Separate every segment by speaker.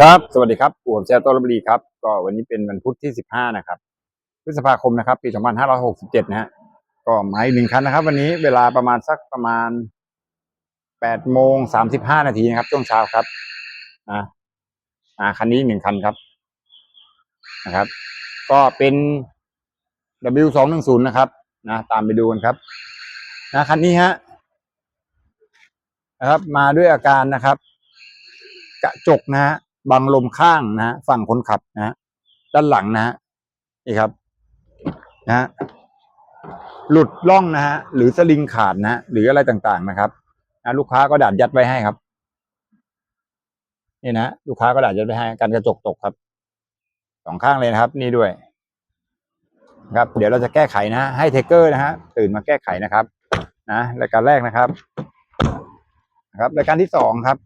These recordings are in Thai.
Speaker 1: ครับ สวัสดีครับผมแชร์ต้นรบดีครับ ก็วันนี้เป็นวันพุธที่ 15 นะครับ พฤษภาคมนะครับ ปี 2567 นะฮะ ก็หมาอีกหนึ่งคันนะครับ วันนี้เวลาประมาณสักประมาณ8โมง35 นาทีนะครับ ช่วงเช้าครับ อ่า อ่า คันนี้หนึ่งคันครับ นะครับ ก็เป็น W210 นะครับ นะ ตามไปดูกันครับ นะ คันนี้ฮะ นะครับ มาด้วยอาการนะครับ กระจกนะฮะบังลมข้างนะฮะฝั่งคนขับนะฮะด้านหลังนะฮะนี่ครับนะฮะหลุดล่องนะฮะหรือสลิงขาดนะฮะหรืออะไรต่างๆนะครับนะลูกค้าก็ดัดยัดไว้ให้ครับนี่นะลูกค้าก็ดัดยัดไว้ให้กันกระจกตกครับสองข้างเลยนะครับ นี่ด้วยครับ เดี๋ยวเราจะแก้ไขนะฮะให้เทเกอร์นะฮะตื่นมาแก้ไขนะครับ นะรายการแรกนะครับ นะครับรายการที่สองครับ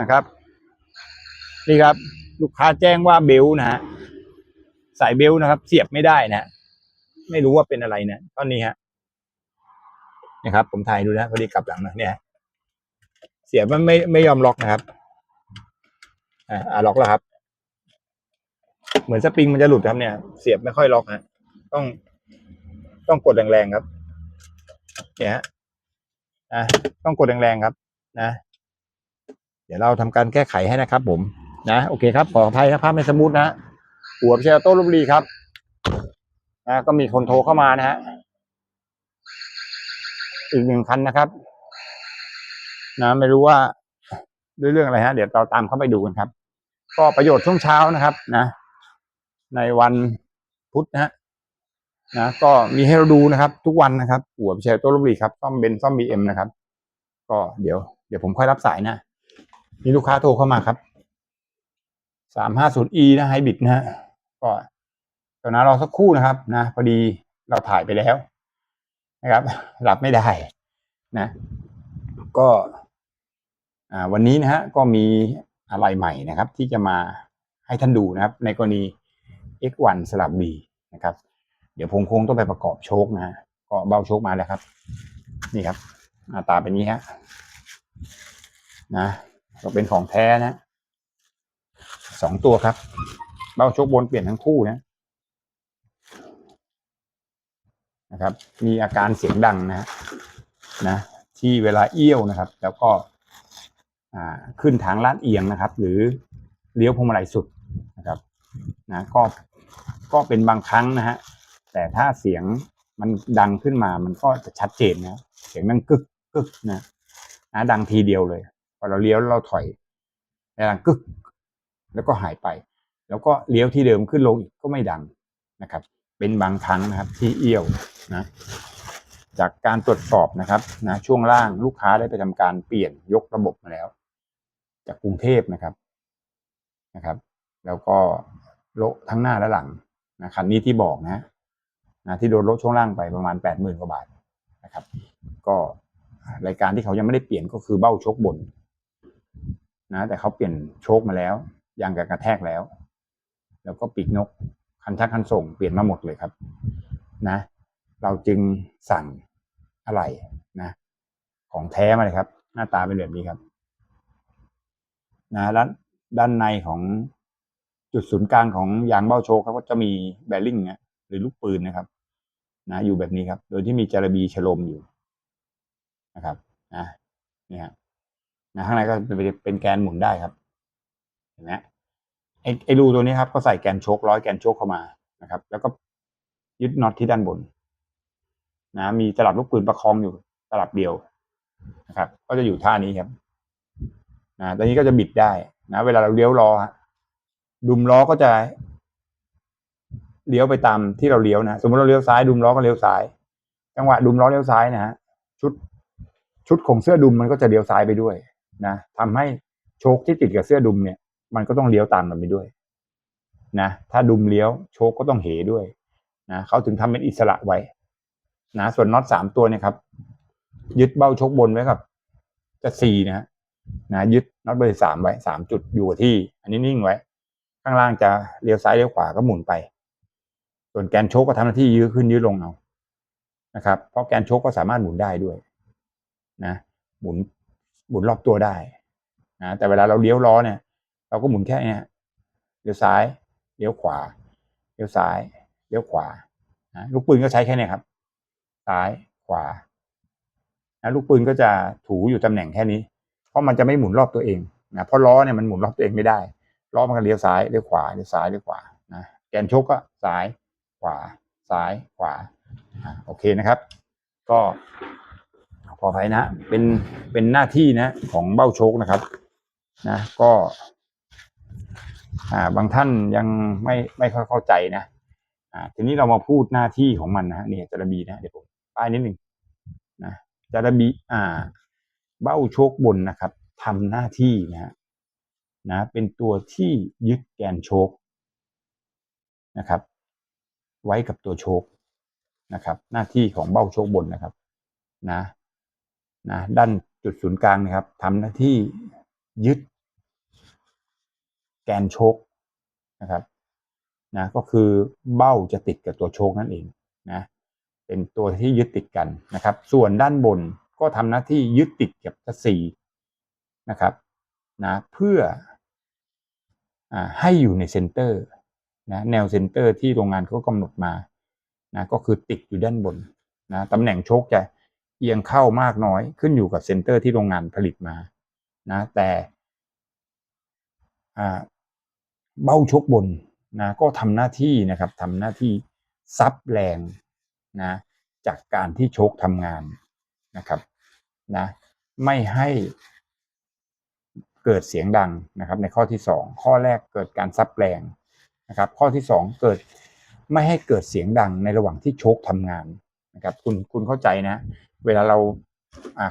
Speaker 1: นะครับ นี่ครับ ลูกค้าแจ้งว่าเบลนะฮะสายเบลนะครับ เสียบไม่ได้นะไม่รู้ว่าเป็นอะไรนะตอนนี้ฮะนะครับ ผมถ่ายดูนะพอดีกลับหลังนะเนี่ยเสียบมันไม่ไม่ยอมล็อกนะครับ อ่าล็อกแล้วครับ เหมือนสปริงมันจะหลุดครับเนี่ย เสียบไม่ค่อยล็อกฮะต้องต้องกดแรงๆครับ เนี่ยฮะอะต้องกดแรงๆครับ นะ ดี๋ยวเราทำการแก้ไขให้นะครับผมนะโอเคครับขออภัยนะภาพไม่สมูทนะหัวเชษโต้ลบบุรีครับนะก็มีคนโทรเข้ามานะฮะอีกหนึ่งคันนะครับ นะไม่รู้ว่าด้วยเรื่องอะไรฮะ เดี๋ยวเราตามเข้าไปดูกันครับ ก็ประโยชน์ช่วงเช้านะครับ นะ ในวันพุธนะฮะนะก็มีให้เราดูนะครับ ทุกวันนะครับหัวเชษโต้ลบบุรีครับซ่อมเบนซ่อมบีเอ็มนะครับ ก็เดี๋ยวเดี๋ยวผมค่อยรับสายนะ มีลูกค้าโทรเข้ามาครับสามห้าศูนย์ e นะไฮบิดนะฮะก็ตอนนั้นรอสักครู่นะครับ นะพอดีเราถ่ายไปแล้ว นะครับรับไม่ได้นะ ก็ อ่า วันนี้นะฮะก็มีอะไรใหม่นะครับ ที่จะมาให้ท่านดูนะครับ ในกรณี X1 สลับ B นะครับ เดี๋ยวผมคงต้องไปประกอบโชคนะฮะก็เบ้าโชคมาแล้วครับ นี่ครับหน้าตาเป็นนี้ฮะนะ ก็เป็นของแท้นะสองตัวครับเบ้าชกบนเปลี่ยนทั้งคู่นะนะครับ มีอาการเสียงดังนะนะ ที่เวลาเอี้ยวนะครับ แล้วก็ขึ้นทางลาดเอียงนะครับ หรือเลี้ยวพวงมาลัยสุดนะครับนะก็ก็เป็นบางครั้งนะฮะแต่ถ้าเสียงมันดังขึ้นมามันก็จะชัดเจนนะ เสียงดังกึกกึกนะนะดังทีเดียวเลย พอเราเลี้ยวเราถอยดังกึก แล้วก็หายไป แล้วก็เลี้ยวที่เดิมขึ้นลงอีกก็ไม่ดังนะครับ เป็นบางครั้งนะครับที่เอี้ยวนะจากการตรวจสอบนะครับนะช่วงล่างลูกค้าได้ไปทำการเปลี่ยนยกระบบมาแล้ว จากกรุงเทพนะครับนะครับ แล้วก็โลทั้งหน้าและหลังนะคันนี้ที่บอกนะนะที่โดนละช่วงล่างไปประมาณแปดหมื่นกว่าบาทนะครับ ก็รายการที่เขายังไม่ได้เปลี่ยนก็คือเบ้าชกบน นะแต่เขาเปลี่ยนโชคมาแล้วยางกับกระแทกแล้ว แล้วก็ปีกนกคันชักคันส่งเปลี่ยนมาหมดเลยครับ นะ เราจึงสั่งอะไรนะ ของแท้มาเลยครับ หน้าตาเป็นแบบนี้ครับ นะด้านด้านในของจุดศูนย์กลางของยางเบ้าโชคครับก็จะมีแบริ่งนี่ยหรือลูกปืนนะครับ นะ อยู่แบบนี้ครับ โดยที่มีจารบีฉลมอยู่นะครับ นะเนี่ย นะข้างในก็เป็นเป็นแกนหมุนได้ครับเห็นไหมไอ้ไอ้รูตัวนี้ครับก็ใส่แกนโชคร้อยแกนโชคเข้ามานะครับ แล้วก็ยึดน็อตที่ด้านบน นะ มีตลับลูกปืนประคองอยู่ตลับเดียวนะครับ ก็จะอยู่ท่านี้ครับนะตอนนี้ก็จะบิดได้นะ เวลาเราเลี้ยวล้อดุมล้อก็จะเลี้ยวไปตามที่เราเลี้ยวนะสมมติเราเลี้ยวซ้ายดุมล้อก็เลี้ยวซ้าย จังหวะดุมล้อเลี้ยวซ้ายนะฮะชุดชุดของเสื้อดุมมันก็จะเลี้ยวซ้ายไปด้วย นะทำให้โชคที่ติดกับเสื้อดุมเนี่ย มันก็ต้องเลี้ยวตามมันไปด้วยนะถ้าดุมเลี้ยวโชคก็ต้องเหด้วยนะเขาถึงทำเป็นอิสระไว้นะส่วนน็อตสามตัวเนี่ยครับ ยึดเบ้าชกบนไว้กับจะสี่นะฮะนะยึดน็อตเบอร์สามไว้สามจุดอยู่ที่ อันนี้นิ่งไว้ ข้างล่างจะเลี้ยวซ้ายเลี้ยวขวาก็หมุนไป ส่วนแกนโชคก็ทำหน้าที่ยื้อขึ้นยื้อลงเอานะครับ เพราะแกนโชคก็สามารถหมุนได้ด้วย นะ หมุน หมุนรอบตัวได้นะแต่เวลาเราเลี้ยวล้อเนี่ย เราก็หมุนแค่เนี้ยเลี้ยวซ้ายเลี้ยวขวาเลี้ยวซ้ายเลี้ยวขวานะลูกปืนก็ใช้แค่เนี้ยครับ ซ้ายขวานะลูกปืนก็จะถูอยู่ตำแหน่งแค่นี้ เพราะมันจะไม่หมุนรอบตัวเองนะเพราะล้อเนี่ยมันหมุนรอบตัวเองไม่ได้ล้อมันก็เลี้ยวซ้ายเลี้ยวขวาเลี้ยวซ้ายเลี้ยวขวานะแกนชกก็ซ้ายขวาซ้ายขวาอะโอเคนะครับ ก็ ขออภัยนะเป็นเป็นหน้าที่นะของเบ้าโชคนะครับนะก็อ่าบางท่านยังไม่ไม่ค่อยเข้าใจนะอ่าทีนี้เรามาพูดหน้าที่ของมันนะฮะเนี่ยจระบีนะเดี๋ยวผมป้ายนิดหนึ่งนะจระบีอ่า เบ้าโชคบนนะครับทำหน้าที่นะฮะนะ เป็นตัวที่ยึดแกนโชคนะครับ ไว้กับตัวโชคนะครับ หน้าที่ของเบ้าโชคบนนะครับ นะ นะด้านจุดศูนย์กลางนะครับทำหน้าที่ยึดแกนโชคนะครับนะก็คือเบ้าจะติดกับตัวโชคนั่นเองนะเป็นตัวที่ยึดติดกันนะครับ ส่วนด้านบนก็ทำหน้าที่ยึดติดกับชัสซีนะครับนะเพื่ออให้อยู่ในเซนเตอร์นะแนวเซนเตอร์ที่โรงงานเขากำหนดมานะก็คือติดอยู่ด้านบนนะตำแหน่งโชคจะ เอียงเข้ามากน้อยขึ้นอยู่กับเซนเตอร์ที่โรงงานผลิตมานะแต่เบ้าชกบนนะก็ทำหน้าที่นะครับทำหน้าที่ซับแรงนะจากการที่ชคทำงานนะครับนะไม่ให้เกิดเสียงดังนะครับ ในข้อที่สองข้อแรกเกิดการซับแรงนะครับ ข้อที่สองเกิดไม่ให้เกิดเสียงดังในระหว่างที่ชคทำงานนะครับคุณคุณเข้าใจนะ เวลาเรา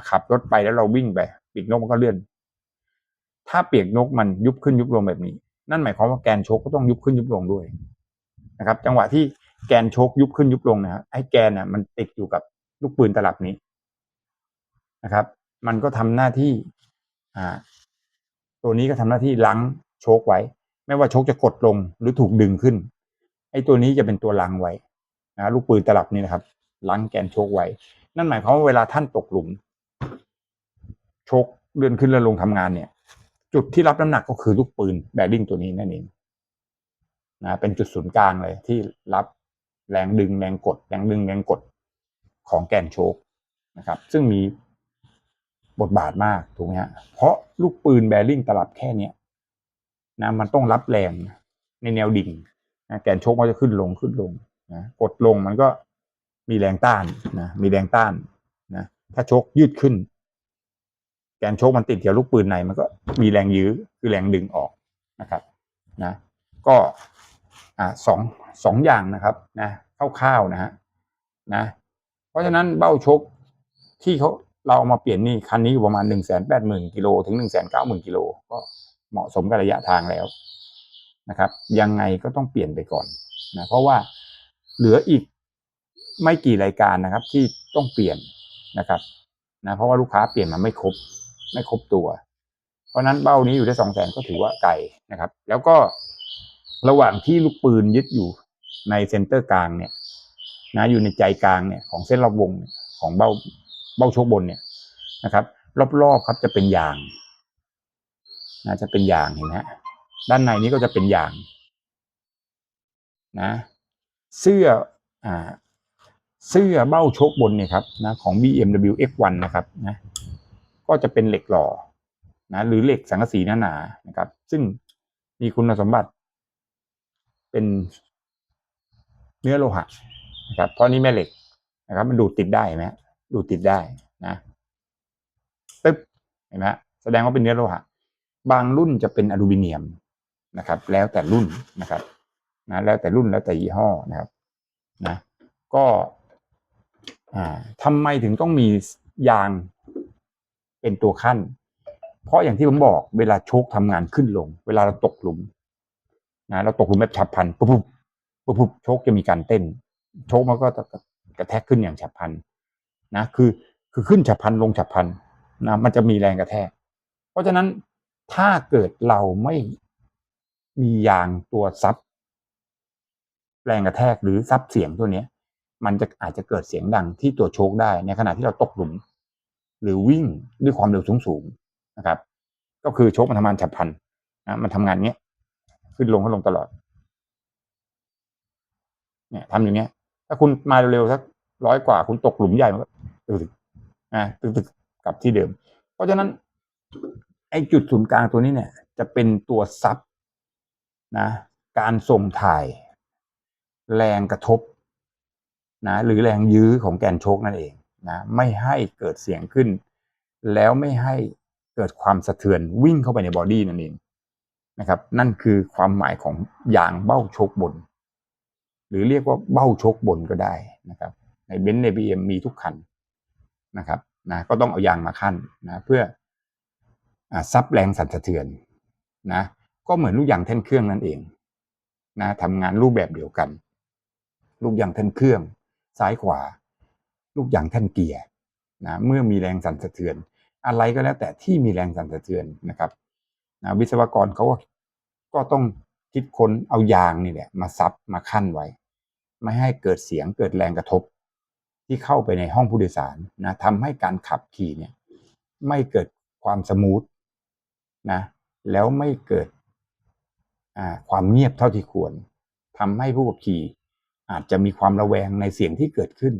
Speaker 1: ขับรถไปแล้วเราวิ่งไปปีกนกมันก็เลื่อน ถ้าเปียกนกมันยุบขึ้นยุบลงแบบนี้ นั่นหมายความว่าแกนโชกก็ต้องยุบขึ้นยุบลงด้วยนะครับ จังหวะที่แกนโชกยุบขึ้นยุบลงนะฮะไอ้แกนน่ะมันติดอยู่กับลูกปืนตลับนี้นะครับ มันก็ทำหน้าที่อ่า ตัวนี้ก็ทำหน้าที่ลังโชกไว้ ไม่ว่าโชกจะกดลงหรือถูกดึงขึ้น ไอ้ตัวนี้จะเป็นตัวลังไว้นะลูกปืนตลับนี้นะครับลังแกนโชกไว้ นั่นหมายความว่าเวลาท่านตกหลุม ชกเลื่อนขึ้นแล้วลงทำงานเนี่ย จุดที่รับน้ำหนักก็คือลูกปืนแบริ่งตัวนี้นั่นเองนะเป็นจุดศูนย์กลางเลย ที่รับแรงดึงแรงกด แรงดึงแรงกดของแกนโชกนะครับ ซึ่งมีบทบาทมากถูกไหมฮะเพราะลูกปืนแบริ่งตลับแค่เนี้ยนะมันต้องรับแรงในแนวดิ่งนะแกนโชกมันจะขึ้นลงขึ้นลงนะกดลงมันก็ มีแรงต้านนะมีแรงต้านนะถ้าชกยืดขึ้น แกนชกมันติดกับลูกปืนในมันก็มีแรงยื้อคือแรงดึงออกนะครับนะก็อ่าสองสองอย่างนะครับนะคร่าวๆนะฮะนะเพราะฉะนั้นเบ้าชกที่เขาเราเอามาเปลี่ยนนี่คันนี้อยู่ประมาณหนึ่งแสนแปดหมื่นกิโลถึงหนึ่งแสนเก้าหมื่นกิโลก็เหมาะสมกับระยะทางแล้วนะครับ ยังไงก็ต้องเปลี่ยนไปก่อนนะเพราะว่าเหลืออีก ไม่กี่รายการนะครับที่ต้องเปลี่ยนนะครับนะเพราะว่าลูกค้าเปลี่ยนมาไม่ครบไม่ครบตัว เพราะนั้นเบ้านี้อยู่ได้สองแสนก็ถือว่าไกลนะครับ แล้วก็ระหว่างที่ลูกปืนยึดอยู่ในเซนเตอร์กลางเนี่ยนะอยู่ในใจกลางเนี่ยของเส้นรอบวงของเบ้าเบ้าโชกบนเนี่ยนะครับ รอบๆครับจะเป็นยางนะจะเป็นยางเห็นไหมด้านในนี้ก็จะเป็นยาง นะ เสื้ออ่า เสื้อเบ้าโชกบนเนี่ยครับนะของ BMW X1 นะครับนะก็จะเป็นเหล็กหล่อนะหรือเหล็กสังกะสีหนาๆนะครับ ซึ่งมีคุณสมบัติ เป็นเนื้อโลหะนะครับเพราะนี้แม่เหล็กนะครับ มันดูดติดได้ไหมดูดติดได้นะตึ๊บเห็นไหมแสดงว่าเป็นเนื้อโลหะ บางรุ่นจะเป็นอลูมิเนียมนะครับ แล้วแต่รุ่นนะครับนะแล้วแต่รุ่นแล้วแต่ยี่ห้อนะครับ นะ ก็ ทำไมถึงต้องมียางเป็นตัวขั้น เพราะอย่างที่ผมบอกเวลาโชคทำงานขึ้นลง เวลาเราตกหลุมนะเราตกหลุมแบบฉับพลันปุ๊บปุ๊บปุ๊บปุ๊บโชคจะมีการเต้น โชคมันก็กระแทกขึ้นอย่างฉับพลันนะคือคือขึ้นฉับพลันลงฉับพลันนะมันจะมีแรงกระแทก เพราะฉะนั้นถ้าเกิดเราไม่มียางตัวซับแรงกระแทกหรือซับเสียงตัวเนี้ย มันจะอาจจะเกิดเสียงดังที่ตัวโชคได้ในขณะที่เราตกหลุม หรือวิ่งด้วยความเร็วสูงๆนะครับ ก็คือโชคมันทำงานฉับพลันนะมันทำงานเงี้ยขึ้นลงขึ้นลงตลอดเนี่ยทำอย่างเงี้ย ถ้าคุณมาเร็วๆสักร้อยกว่าคุณตกหลุมใหญ่มันก็ตึกๆอ่าตึกๆกลับที่เดิม เพราะฉะนั้นไอ้จุดศูนย์กลางตัวนี้เนี่ย จะเป็นตัวซับนะ การส่งถ่าย แรงกระทบ นะหรือแรงยื้อของแกนโชคนั่นเองนะไม่ให้เกิดเสียงขึ้น แล้วไม่ให้เกิดความสะเทือนวิ่งเข้าไปในบอดี้นั่นเองนะครับ นั่นคือความหมายของยางเบ้าโชคบน หรือเรียกว่าเบ้าโชคบนก็ได้นะครับ ในเบนซ์ในบีเอ็มมีทุกคันนะครับนะก็ต้องเอายางมาขั้นนะเพื่ออซับแรงสั่นสะเทือนนะก็เหมือนลูกยางแท่นเครื่องนั่นเองนะทำงานรูปแบบเดียวกัน ลูกยางแท่นเครื่อง ซ้ายขวา ลูกยางแท่นเกียร์นะเมื่อมีแรงสั่นสะเทือน อะไรก็แล้วแต่ที่มีแรงสั่นสะเทือนนะครับนะวิศวกรเขาก็ก็ต้องคิดค้นเอายางนี่แหละมาซับมาขั้นไว้ ไม่ให้เกิดเสียงเกิดแรงกระทบ ที่เข้าไปในห้องผู้โดยสารนะทำให้การขับขี่เนี่ยไม่เกิดความสมูทนะแล้วไม่เกิดความเงียบเท่าที่ควรทำให้ผู้ขับขี่ อาจจะมีความระแวงในเสียงที่เกิดขึ้น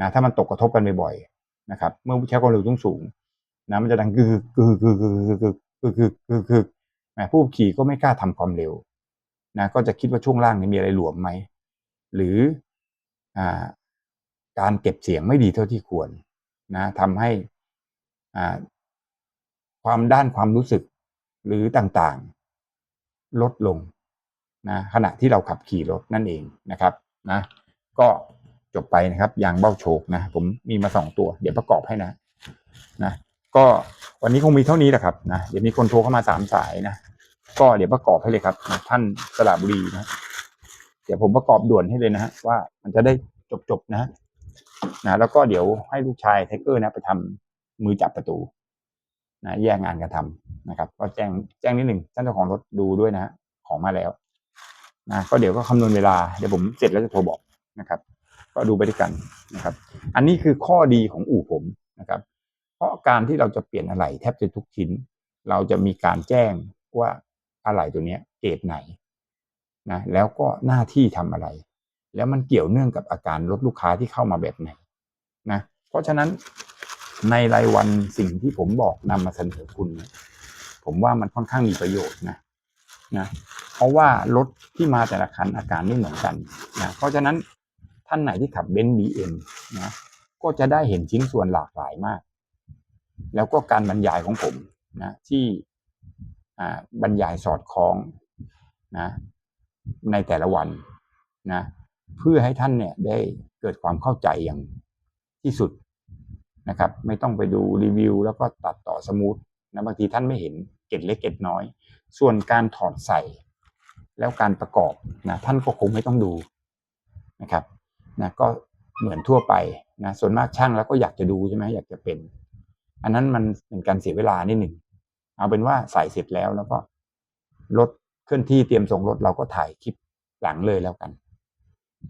Speaker 1: นะถ้ามันตกกระทบกันบ่อยๆนะครับ เมื่อใช้ความเร็วสูงๆนะมันจะดังกึกกึกกึกกึกกึกกึกกึกกึกกึกผู้ขี่ก็ไม่กล้าทำความเร็วนะก็จะคิดว่าช่วงล่างนี้มีอะไรหลวมไหมหรืออ่าการเก็บเสียงไม่ดีเท่าที่ควรนะทำให้อ่าความด้านความรู้สึกหรือต่างๆ ลดลง นะขณะที่เราขับขี่รถนั่นเองนะครับนะก็จบไปนะครับยางเบ้าโชกนะผมมีมาสองตัว เดี๋ยวประกอบให้นะนะก็วันนี้คงมีเท่านี้แหละครับนะเดี๋ยวมีคนโทรเข้ามาสามสายนะก็เดี๋ยวประกอบให้เลยครับนะท่านสระบุรีนะเดี๋ยวผมประกอบด่วนให้เลยนะฮะว่ามันจะได้จบๆนะนะแล้วก็เดี๋ยวให้ลูกชายไทเกอร์นะไปทำมือจับประตูนะแยกงานกันทำนะครับ ก็แจ้งแจ้งนิดหนึ่งท่านเจ้าของรถดูด้วยนะฮะของมาแล้ว นะก็เดี๋ยวก็คำนวณเวลาเดี๋ยวผมเสร็จแล้วจะโทรบอกนะครับ ก็ดูไปด้วยกันนะครับ อันนี้คือข้อดีของอู่ผมนะครับ เพราะการที่เราจะเปลี่ยนอะไหล่แทบจะทุกชิ้น เราจะมีการแจ้งว่าอะไหล่ตัวนี้เกรดไหนนะแล้วก็หน้าที่ทำอะไร แล้วมันเกี่ยวเนื่องกับอาการรถลูกค้าที่เข้ามาแบบไหนนะเพราะฉะนั้นในรายวันสิ่งที่ผมบอกนำมาเสนอคุณ ผมว่ามันค่อนข้างมีประโยชน์นะนะ เพราะว่ารถที่มาแต่ละคันอาการไม่เหมือนกันนะเพราะฉะนั้นท่านไหนที่ขับเบนซ์บีเอ็มนะก็จะได้เห็นชิ้นส่วนหลากหลายมาก แล้วก็การบรรยายของผมนะที่บรรยายสอดคล้องนะในแต่ละวันนะเพื่อให้ท่านเนี่ยได้เกิดความเข้าใจอย่างที่สุดนะครับ ไม่ต้องไปดูรีวิว แล้วก็ตัดต่อสมูทนะบางทีท่านไม่เห็นเกตเล็กเกตน้อย ส่วนการถอดใส่ แล้วการประกอบนะท่านก็คงไม่ต้องดูนะครับนะก็เหมือนทั่วไปนะส่วนมากช่างแล้วก็อยากจะดูใช่ไหมอยากจะเป็น อันนั้นมันเป็นการเสียเวลานิดหนึ่งเอาเป็นว่าใส่เสร็จแล้วแล้วก็รถเคลื่อนที่เตรียมส่งรถเราก็ถ่ายคลิปหลังเลยแล้วกัน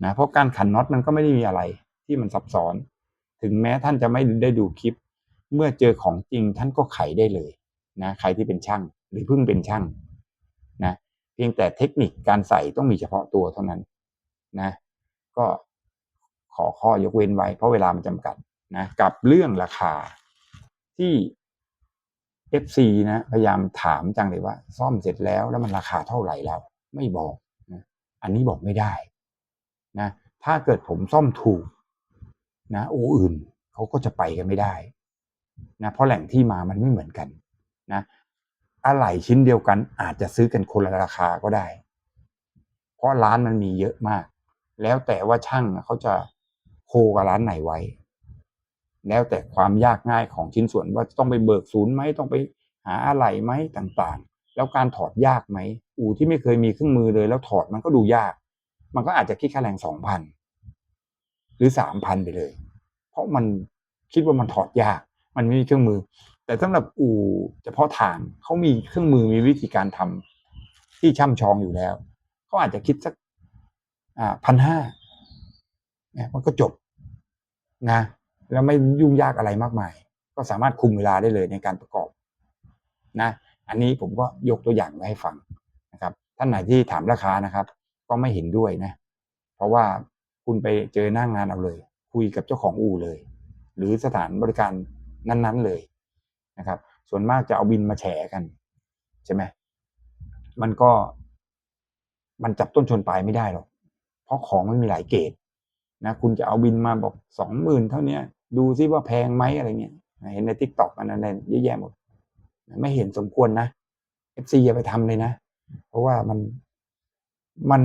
Speaker 1: นะเพราะการขันน็อตมันก็ไม่ได้มีอะไรที่มันซับซ้อน ถึงแม้ท่านจะไม่ได้ดูคลิป เมื่อเจอของจริงท่านก็ไขได้เลยนะใครที่เป็นช่างหรือเพิ่งเป็นช่างนะ พียงแต่เทคนิคการใส่ต้องมีเฉพาะตัวเท่านั้นนะ ก็ขอข้อยกเว้นไว้ เพราะเวลามันจำกัดนะกับเรื่องราคาที่ FC นะพยายามถามจังเลยว่า ซ่อมเสร็จแล้วแล้วมันราคาเท่าไหร่แล้ว ไม่บอกนะอันนี้บอกไม่ได้นะถ้าเกิดผมซ่อมถูกนะโออื่นเขาก็จะไปกันไม่ได้นะเพราะแหล่งที่มามันไม่เหมือนกันนะ อะไหล่ชิ้นเดียวกัน อาจจะซื้อกันคนละราคาก็ได้ เพราะร้านมันมีเยอะมาก แล้วแต่ว่าช่างเขาจะโคกับร้านไหนไว้ แล้วแต่ความยากง่ายของชิ้นส่วนว่าต้องไปเบิกศูนย์ไหมต้องไปหาอะไรไหมต่างๆ แล้วการถอดยากไหมอู่ที่ไม่เคยมีเครื่องมือเลย แล้วถอดมันก็ดูยาก มันก็อาจจะคิดค่าแรงสองพันหรือสามพันไปเลย เพราะมันคิดว่ามันถอดยาก มันไม่มีเครื่องมือ แต่สำหรับอู่เฉพาะทางเขามีเครื่องมือมีวิธีการทำที่ช่ำชองอยู่แล้วเขาอาจจะคิดสักพันห้าเนี่ยมันก็จบนะแล้วไม่ยุ่งยากอะไรมากมาย ก็สามารถคุมเวลาได้เลยในการประกอบนะอันนี้ผมก็ยกตัวอย่างมาให้ฟังนะครับ ท่านไหนที่ถามราคานะครับ ก็ไม่เห็นด้วยนะ เพราะว่าคุณไปเจอหน้างงานเอาเลย คุยกับเจ้าของอู่เลย หรือสถานบริการนั้น ๆ เลย นะครับ ส่วนมากจะเอาบินมาแฉกัน ใช่ไหมมันก็ มันจับต้นชนปลายไม่ได้หรอก เพราะของมันมีหลายเกรดนะคุณจะเอาบินมาบอกสองหมื่นเท่าเนี้ยดูซิว่าแพงไหมอะไรเงี้ยเห็นในทิกตอกอันนั้นเยอะแยะหมด ไม่เห็นสมควรนะเอฟซีอย่าไปทำเลยนะ เพราะว่ามันมัน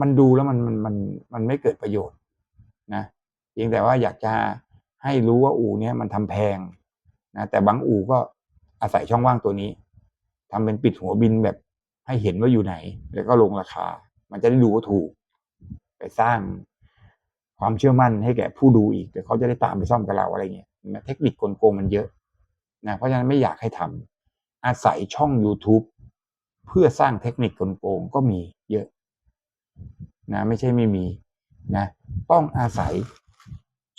Speaker 1: มันดูแล้วมันมันมันมันไม่เกิดประโยชน์นะเพียงแต่ว่าอยากจะให้รู้ว่าอู่เนี้ยมันทำแพง นะแต่บางอู่ก็อาศัยช่องว่างตัวนี้ทำเป็นปิดหัวบินแบบให้เห็นว่าอยู่ไหน แล้วก็ลงราคา มันจะได้ดูว่าถูก ไปสร้างความเชื่อมั่นให้แก่ผู้ดูอีกเดี๋ยวเขาจะได้ตามไปซ่อมกับเราอะไรเงี้ยเทคนิคโกงมันเยอะนะเพราะฉะนั้นไม่อยากให้ทำอาศัยช่อง YouTube เพื่อสร้างเทคนิคโกงก็มีเยอะนะไม่ใช่ไม่มีนะต้องอาศัย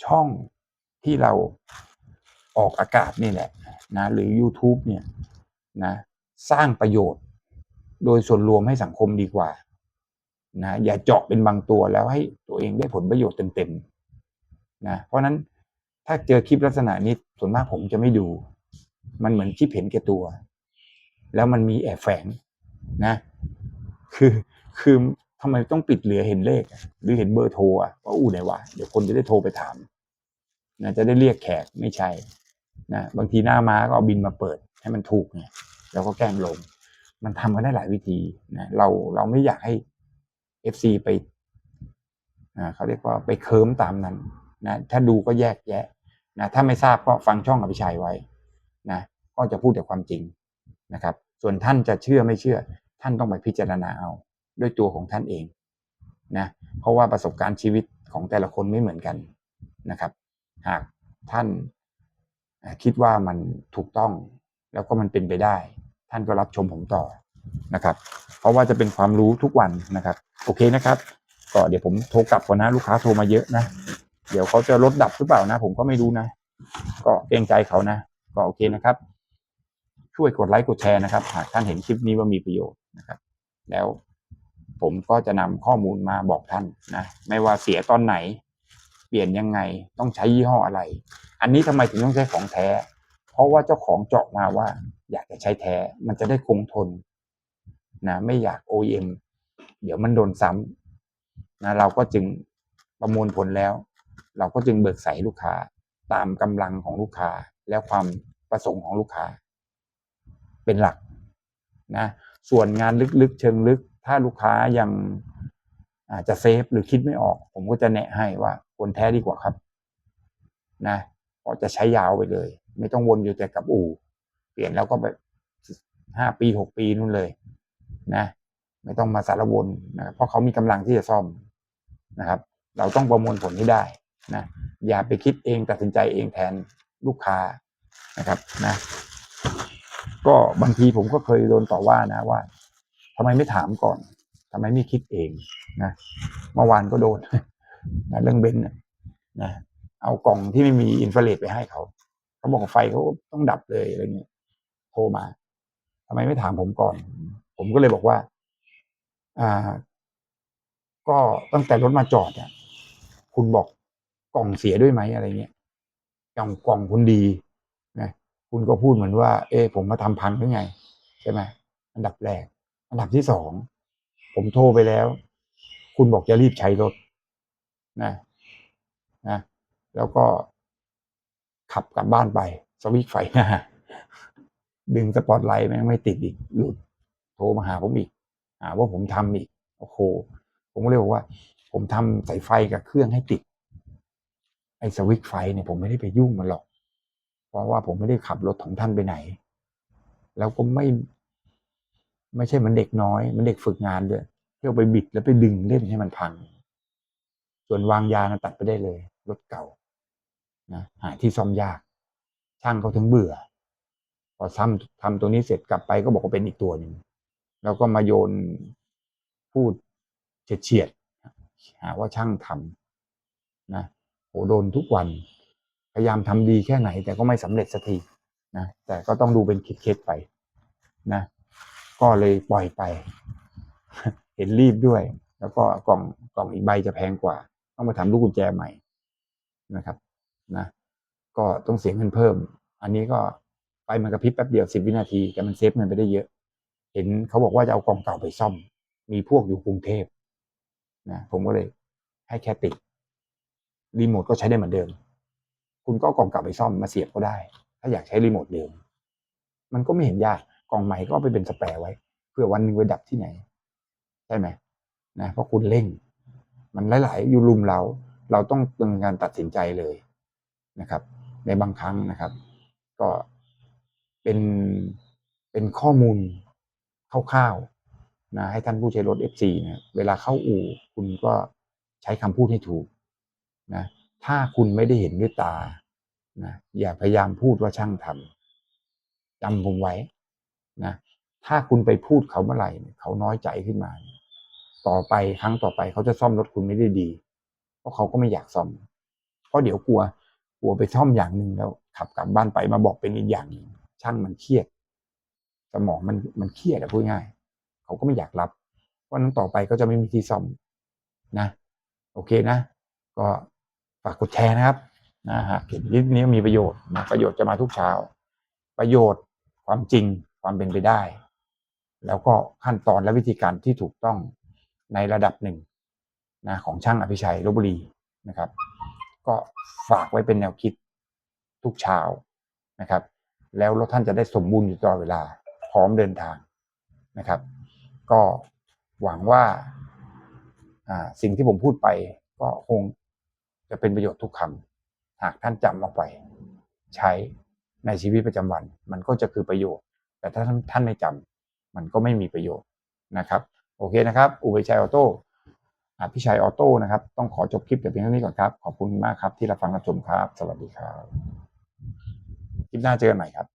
Speaker 1: ช่องที่เรา ออกอากาศนี่แหละนะหรือ YouTube เนี่ยนะสร้างประโยชน์ โดยส่วนรวมให้สังคมดีกว่านะอย่าเจาะเป็นบางตัวแล้วให้ตัวเองได้ผลประโยชน์เต็มๆนะเพราะนั้นถ้าเจอคลิปลักษณะนี้ส่วนมากผมจะไม่ดู มันเหมือนคลิปเห็นแก่ตัว แล้วมันมีแอบแฝงนะ คือคือทำไมต้องปิดเหลือเห็นเลข หรือเห็นเบอร์โทรอะว่าอู้ไหนวะเดี๋ยวคนจะได้โทรไปถามนะจะได้เรียกแขกไม่ใช่ นะบางทีหน้าม้าก็เอาบินมาเปิดให้มันถูกเนี่ยแล้วก็แกล้งลง มันทำกันได้หลายวิธีนะเราเราไม่อยากให้เอฟซีไปนะเขาเรียกว่าไปเคิมตามนั้นนะถ้าดูก็แยกแยะนะถ้าไม่ทราบก็ฟังช่องอภิชัยไว้นะก็จะพูดแต่ความจริงนะครับ ส่วนท่านจะเชื่อไม่เชื่อ ท่านต้องไปพิจารณาเอา ด้วยตัวของท่านเองนะเพราะว่าประสบการณ์ชีวิตของแต่ละคนไม่เหมือนกันนะครับ หากท่าน คิดว่ามันถูกต้องแล้วก็มันเป็นไปได้ ท่านก็รับชมผมต่อนะครับ เพราะว่าจะเป็นความรู้ทุกวันนะครับ โอเคนะครับ ก็เดี๋ยวผมโทรกลับก่อนนะลูกค้าโทรมาเยอะนะ เดี๋ยวเขาจะลดดับหรือเปล่านะ ผมก็ไม่รู้นะ ก็เกรงใจเขานะ ก็โอเคนะครับ ช่วยกดไลค์กดแชร์นะครับ หากท่านเห็นคลิปนี้ว่ามีประโยชน์นะครับ แล้วผมก็จะนำข้อมูลมาบอกท่านนะ ไม่ว่าเสียตอนไหน ปลี่ยนยังไงต้องใช้ยี่ห้ออะไร อันนี้ทำไมถึงต้องใช้ของแท้ เพราะว่าเจ้าของเจาะมาว่า อยากจะใช้แท้มันจะได้คงทนนะไม่อยาก OEM เดี๋ยวมันโดนซ้ำนะเราก็จึงประมวลผลแล้ว เราก็จึงเบิกใส่ลูกค้าตามกำลังของลูกค้าและความประสงค์ของลูกค้า เป็นหลักนะส่วนงานลึกๆเชิงลึก ถ้าลูกค้ายังอาจจะเซฟหรือคิดไม่ออก ผมก็จะแนะให้ว่า คนแท้ดีกว่าครับ นะก็จะใช้ยาวไปเลย ไม่ต้องวนอยู่แต่กับอู่ เปลี่ยนแล้วก็แบบห้าปีหกปีนู่นเลย นะ ไม่ต้องมาสารวนนะเพราะเขามีกำลังที่จะซ่อมนะครับ เราต้องประมวลผลให้ได้นะอย่าไปคิดเองตัดสินใจเองแทนลูกค้านะครับนะ ก็บางทีผมก็เคยโดนต่อว่านะว่าทำไมไม่ถามก่อนทำไมไม่คิดเองนะเมื่อวานก็โดน นะเรื่องเบนซ์นะเอากล่องที่ไม่มีอินฟราเรดไปให้เขา เขาบอกไฟเขาต้องดับเลยอะไรเงี้ยโทรมาทำไมไม่ถามผมก่อน ผมก็เลยบอกว่า อ่า ก็ตั้งแต่รถมาจอดเนี่ยคุณบอกกล่องเสียด้วยไหมอะไรเงี้ยกล่องกล่องคุณดีนะคุณก็พูดเหมือนว่า เออผมมาทำพังหรือไง ใช่ไหมอันดับแรก อันดับที่สองผมโทรไปแล้ว คุณบอกจะรีบใช้รถ นะนะแล้วก็ขับกลับบ้านไป สวิตช์ไฟหน้าดึงสปอตไลท์แม่งไม่ติดอีกหลุดโทรมาหาผมอีกหาว่าผมทำอีกโอ้โหผมก็เลยบอกว่า ผมทำสายไฟกับเครื่องให้ติด ไอ้สวิตช์ไฟเนี่ยผมไม่ได้ไปยุ่งมันหรอก เพราะว่าผมไม่ได้ขับรถของท่านไปไหน แล้วก็ไม่ ไม่ใช่มันเด็กน้อย มันเด็กฝึกงานด้วยเที่ยวไปบิดแล้วไปดึงเล่นให้มันพัง ส่วนวางยานะตัดไปได้เลย รถเก่านะหาที่ซ่อมยาก ช่างเขาถึงเบื่อ พอทำทำตัวนี้เสร็จกลับไปก็บอกว่าเป็นอีกตัวหนึ่งแล้วก็มาโยนพูดเฉียดเฉียดหาว่าช่างทำนะโหโดนทุกวัน พยายามทำดีแค่ไหน แต่ก็ไม่สำเร็จสักทีนะแต่ก็ต้องดูเป็นเคสไปนะ ก็เลยปล่อยไป เห็นรีบด้วย แล้วก็กล่องกล่องอีกใบจะแพงกว่า ต้องมาทำลูกกุญแจใหม่นะครับนะก็ต้องเสียเงินเพิ่ม อันนี้ก็ไปมันกระพริบแป๊บเดียวสิบวินาทีแต่มันเซฟเงินไปได้เยอะ เห็นเขาบอกว่าจะเอากล่องเก่าไปซ่อม มีพวกอยู่กรุงเทพนะผมก็เลยให้แค่ติดรีโมทก็ใช้ได้เหมือนเดิม คุณก็กล่องเก่าไปซ่อมมาเสียบก็ได้ ถ้าอยากใช้รีโมทเดิม มันก็ไม่เห็นยากกล่องใหม่ก็ไปเป็นสแปร์ไว้ เพื่อวันหนึ่งไปดับที่ไหน ใช่ไหมนะเพราะคุณเร่ง มันหลาย ๆ อยู่รุมเรา เราต้องเป็นการตัดสินใจเลยนะครับ ในบางครั้งนะครับ ก็เป็นเป็นข้อมูลคร่าวๆนะให้ท่านผู้ใช้รถ F4 เนี่ยเวลาเข้าอู่คุณก็ใช้คำพูดให้ถูกนะถ้าคุณไม่ได้เห็นด้วยตานะอย่าพยายามพูดว่าช่างทำจำผมไว้นะถ้าคุณไปพูดเขาเมื่อไหร่เนี่ยเขาน้อยใจขึ้นมา ต่อไปครั้งต่อไปเขาจะซ่อมรถคุณไม่ได้ดี เพราะเขาก็ไม่อยากซ่อม เพราะเดี๋ยวกลัวกลัวไปซ่อมอย่างหนึ่งแล้วขับกลับบ้านไปมาบอกเป็นอีกอย่างหนึ่งช่างมันเครียด สมองมันมันเครียดอะพูดง่าย เขาก็ไม่อยากรับ เพราะนั้นต่อไปก็จะไม่มีที่ซ่อมนะ โอเคนะ ก็ฝากกดแชร์นะครับนะฮะเห็นคลิปนี้มีประโยชน์นะประโยชน์จะมาทุกเช้า ประโยชน์ความจริงความเป็นไปได้ แล้วก็ขั้นตอนและวิธีการที่ถูกต้อง ในระดับหนึ่งนะของช่างอภิชัยลบบุรีนะครับ ก็ฝากไว้เป็นแนวคิดทุกเช้านะครับ แล้วรถท่านจะได้สมบูรณ์อยู่ตลอดเวลาพร้อมเดินทางนะครับ ก็หวังว่าสิ่งที่ผมพูดไปก็คงจะเป็นประโยชน์ทุกคำหากท่านจำเอาไป ใช้ในชีวิตประจำวัน มันก็จะคือประโยชน์ แต่ถ้าท่านไม่จำมันก็ไม่มีประโยชน์นะครับ โอเคนะครับอุบยชัยออโต้อ่าพี่ชัยออโต้นะครับ ต้องขอจบคลิปแต่เพียงเท่านี้ก่อนครับ ขอบคุณมากครับที่รับฟังรับชมครับ สวัสดีครับ คลิปหน้าเจอกันใหม่ครับ